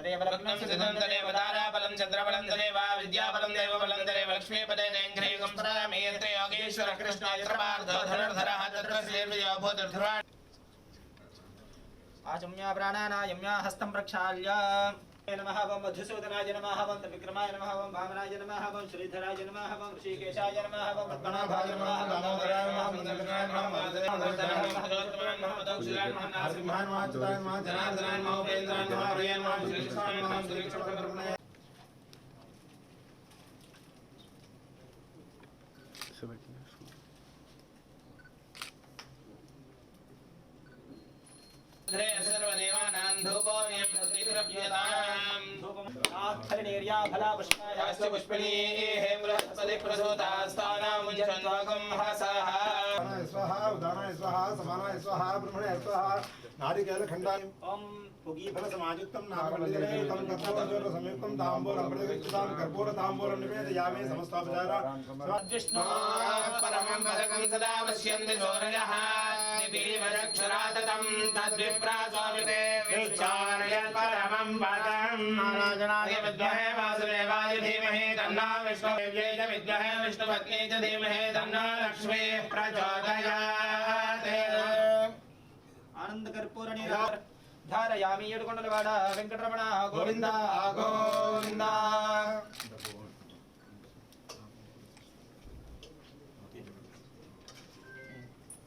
తదేవలం చంద్రబలం తదేవ విద్యాబలం దైవబలం తదేవ లక్ష్మీపదే నేంగ్రయుగం ప్రణామి యంత్ర యోగేశ్వర కృష్ణ ధనుర్ధర ధనుర్ధర ధనుర్ధర ఆచమ్య ప్రాణానాయమ్య హస్తం ప్రక్షాళ్య नमः वं मधुसूदनाय नमः वं विक्रमाय नमः वं भावनाय नमः वं श्रीधराय नमः वं ऋषिकेशाय नमः वं पद्मनाभाय नमः वं दामोदराय नमः वं दर्शनाय नमः वं नमः गौतमाय नमः नारसिंहाय नमः चतुराय नमः जनार्दनाय नमः उपेन्द्राय नमः प्रियाय नमः श्रीकृष्णाय नमः श्रीकृष्णप्रभुनाय फलापुष्पायाश्च पुष्पिणीः बृहस्पति प्रसूतास्तानामुञ्चन्वागं हासाः स्वाहा उदानाय स्वाहा समानाय स्वाहा ब्रह्मणे स्वाहा नारिकेलखण्डानि ॐ पुगीफलसमायुक्तं नागमण्डले तं रत्नवजोर संयुक्तं ताम्बूलं प्रतिगच्छतां कर्पूरताम्बूलं निवेदयामि समस्तापचारा विष्णो परमं पदकं सदा पश्यन्ति चोरयः दिवीवरक्षराततं तद्विप्रा स्वामिते परमम् पदम् नाराजनाय विद्महे वासुदेवाय धीमहि तन्ना विष्णुदेव्यै च विद्महे च तन्ना धारयामि एडुकोण्डलवाड वेङ्कटरमण गोविन्द गोविन्द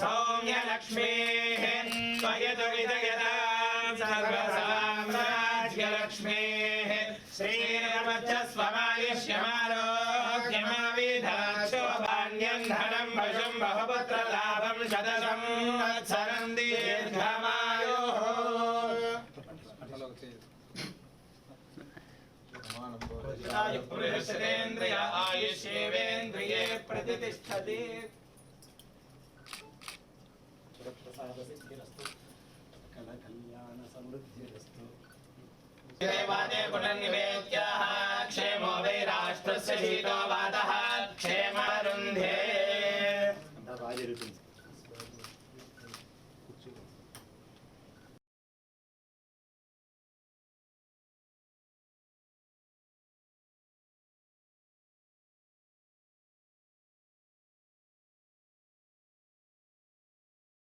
सौम्यलक्ष्मीः त्वयतु विजयतां सर्वसाम्राज्यलक्ष्मीः श्रीरमचस्वमायुष्यमारोग्यमाविधाक्षोभाण्यं धनं भुजं बहुपुत्रलाभं शतशं वत्सरं दीर्घमायोः पुरुषेन्द्रिय आयुष्येवेन्द्रिये प्रतिष्ठति సాధసిద్ధిరస్తు సకల కళ్యాణ సమృద్ధిరస్తు దేవాదే గుణనివేద్య క్షేమో వై రాష్ట్రస్య శీతో వాదः